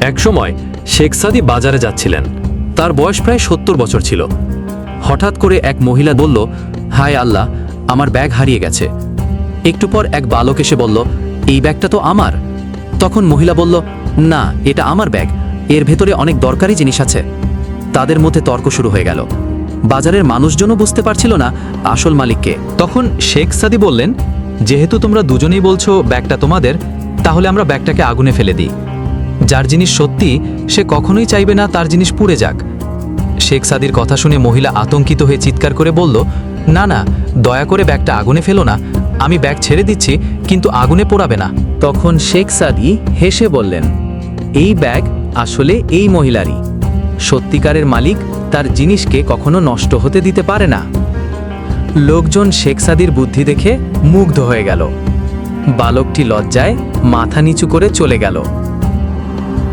একসময় শেখ সাদি বাজারে যাচ্ছিলেন। তার বয়স প্রায় সত্তর বছর ছিল। হঠাৎ করে এক মহিলা বলল, হায় আল্লাহ, আমার ব্যাগ হারিয়ে গেছে। একটু পর এক বালক এসে বলল, এই ব্যাগটা তো আমার। তখন মহিলা বলল, না, এটা আমার ব্যাগ। এর ভেতরে অনেক দরকারি জিনিস আছে। তাদের মধ্যে তর্ক শুরু হয়ে গেল। বাজারের মানুষজনও বুঝতে পারছিল না আসল মালিককে। তখন শেখ সাদি বললেন, যেহেতু তোমরা দুজনেই বলছো ব্যাগটা তোমাদের, তাহলে আমরা ব্যাগটাকে আগুনে ফেলে দিই। যার জিনিস সত্যি, সে কখনোই চাইবে না তার জিনিস পুড়ে যাক। শেখ সাদির কথা শুনে মহিলা আতঙ্কিত হয়ে চিৎকার করে বলল, না না, দয়া করে ব্যাগটা আগুনে ফেলো না। আমি ব্যাগ ছেড়ে দিচ্ছি, কিন্তু আগুনে পোড়াবে না। তখন শেখ সাদি হেসে বললেন, এই ব্যাগ আসলে এই মহিলারই। সত্যিকারের মালিক তার জিনিসকে কখনো নষ্ট হতে দিতে পারে না। লোকজন শেখ সাদির বুদ্ধি দেখে মুগ্ধ হয়ে গেল। বালকটি লজ্জায় মাথা নিচু করে চলে গেল।